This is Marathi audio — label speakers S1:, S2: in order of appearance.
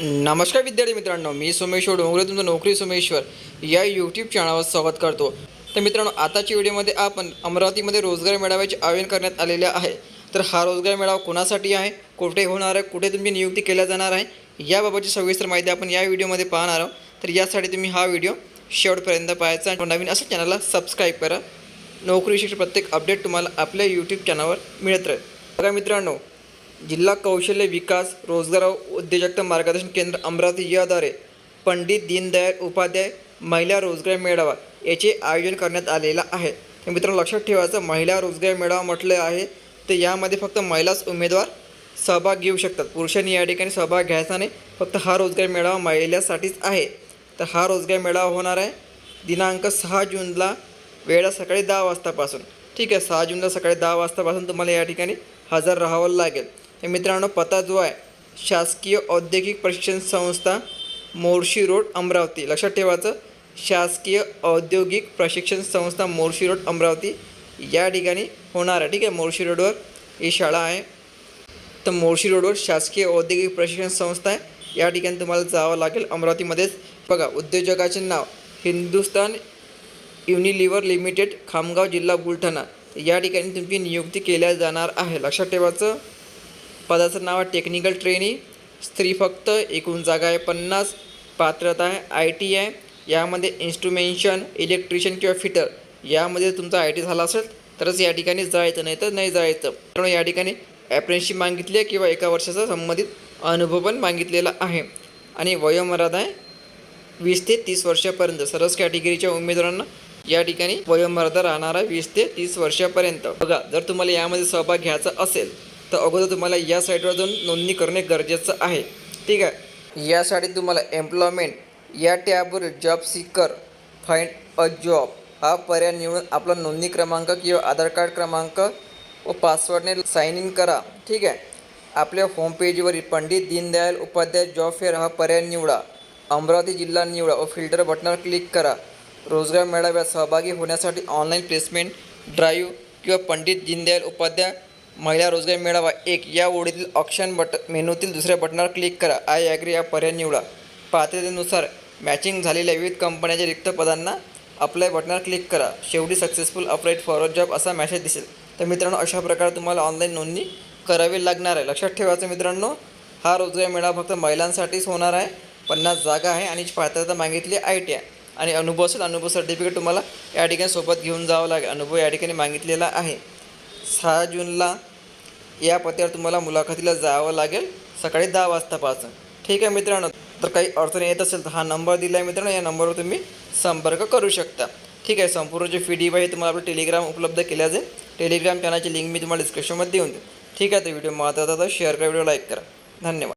S1: नमस्कार विद्यार्थी मित्रांनो मी सोमेश्वर डोंगरे तुमचं नोकरी सोमेश्वर या यूट्यूब चॅनलवर स्वागत करतो. तर मित्रांनो आताच्या व्हिडिओमध्ये आपण अमरावतीमध्ये रोजगार मेळाव्याचे आयोजन करण्यात आलेले आहे. तर हा रोजगार मेळावा कोणासाठी आहे? कुठे होणार आहे? कुठे तुमची नियुक्ती केल्या जाणार आहे? याबाबतची सविस्तर माहिती आपण या व्हिडिओमध्ये पाहणार आहोत. तर यासाठी तुम्ही हा व्हिडिओ शेवटपर्यंत पाहायचा आणि नवीन असं चॅनलला सबस्क्राईब करा. नोकरीविषयी प्रत्येक अपडेट तुम्हाला आपल्या यूट्यूब चॅनलवर मिळत राहील. बघा मित्रांनो जिल्हा कौशल्य विकास रोजगार व उद्योजकता मार्गदर्शन केंद्र अमरावती याद्वारे पंडित दीनदयाळ उपाध्याय महिला रोजगार मेळावा याचे आयोजन करण्यात आलेलं आहे. तर मित्रांनो लक्षात ठेवायचं महिला रोजगार मेळावा म्हटलं आहे तर यामध्ये फक्त महिलाच उमेदवार सहभाग घेऊ शकतात. पुरुषांनी या ठिकाणी सहभाग घ्यायचा नाही फक्त हा रोजगार मेळावा महिलासाठीच आहे. तर हा रोजगार मेळावा होणार आहे दिनांक सहा जूनला वेळा सकाळी दहा वाजतापासून. ठीक आहे सहा जूनला सकाळी दहा वाजतापासून तुम्हाला या ठिकाणी हजर राहावं लागेल. तर मित्रांनो पत्ता जो आहे. शासकीय औद्योगिक प्रशिक्षण संस्था मोर्शी रोड अमरावती. लक्षात ठेवायचं शासकीय औद्योगिक प्रशिक्षण संस्था मोर्शी रोड अमरावती. या ठिकाणी होणार आहे. ठीक आहे मोर्शी रोडवर ही शाळा आहे. तर मोर्शी रोडवर शासकीय औद्योगिक प्रशिक्षण संस्था आहे. या ठिकाणी तुम्हाला जावं लागेल अमरावतीमध्येच. बघा उद्योजकाचे नाव हिंदुस्तान युनिलिव्हर लिमिटेड खामगाव जिल्हा बुलढाणा. या ठिकाणी तुमची नियुक्ती केल्या जाणार आहे. लक्षात ठेवायचं पदाचं नाव आहे टेक्निकल ट्रेनी स्त्री फक्त एकूण जागा आहे पन्नास. पात्रता आहे आय टी आहे. यामध्ये इन्स्ट्रुमेंशन इलेक्ट्रिशियन किंवा फिटर यामध्ये तुमचा आय टी झाला असेल तरच या ठिकाणी जायचं नाही तर नाही जायचं. त्यामुळे या ठिकाणी ॲप्रेनशिप मागितली आहे किंवा एका वर्षाचा संबंधित अनुभव पण मागितलेला आहे. आणि वयोमर्यादा आहे वीस ते तीस वर्षापर्यंत. सर्वच कॅटेगरीच्या उमेदवारांना या ठिकाणी वयोमर्यादा राहणार आहे वीस ते तीस वर्षापर्यंत. बघा जर तुम्हाला यामध्ये सहभाग घ्यायचा असेल तर अगोदर तुम्हाला या साईटवर जाऊन नोंदणी करणे गरजेचं आहे. ठीक आहे? यासाठी तुम्हाला एम्प्लॉयमेंट या टॅबवरील job seeker find a job हा पर्याय निवडून आपला नोंदणी क्रमांक किंवा आधार कार्ड क्रमांक व पासवर्डने साइन इन करा. ठीक आहे? आपल्या होमपेजवरील पंडित दीनदयाल उपाध्याय जॉब फेअर हा पर्याय निवडा. अमरावती जिल्हा निवडा व फिल्टर बटनावर क्लिक करा. रोजगार मेळाव्यात सहभागी होण्यासाठी ऑनलाईन प्लेसमेंट ड्राईव्ह किंवा पंडित दीनदयाल उपाध्याय महिला रोजगार मेळावा एक. या ओळीतील ऑप्शन बट मेनूतील दुसऱ्या बटनावर क्लिक करा. आय ॲग्री या पर्याय निवडा. पात्रतेनुसार मॅचिंग झालेल्या विविध कंपन्याच्या रिक्त पदांना अप्लाय बटनावर क्लिक करा. शेवटी सक्सेसफुल अप्लाइड फॉर जॉब असा मॅसेज दिसेल. तर मित्रांनो अशा प्रकारे तुम्हाला ऑनलाईन नोंदणी करावी लागणार आहे. लक्षात ठेवायचं मित्रांनो हा रोजगार मेळावा फक्त महिलांसाठीच होणार आहे. पन्नास जागा आहे आणि पात्रता मागितली आय टी आय आणि अनुभव असेल अनुभव सर्टिफिकेट तुम्हाला या ठिकाणी सोबत घेऊन जावं लागेल. अनुभव या ठिकाणी मागितलेला आहे. सहा जूनला या पत्त्यावर तुम्हाला मुलाखतीला जावं लागेल सकाळी दहा वाजतापासून ठीक आहे मित्रांनो? तर काही अडचण येत असेल तर हा नंबर दिला आहे मित्रांनो या नंबरवर तुम्ही संपर्क करू शकता. ठीक आहे संपूर्ण जे फी डी आहे तुम्हाला आपलं टेलिग्राम उपलब्ध केल्या जाईल. टेलिग्राम चॅनलची लिंक मी तुम्हाला डिस्क्रिप्शनमध्ये देऊन देईन. ठीक आहे तर व्हिडिओ महत्त्वाचा तर शेअर करा व्हिडिओ लाईक करा. धन्यवाद.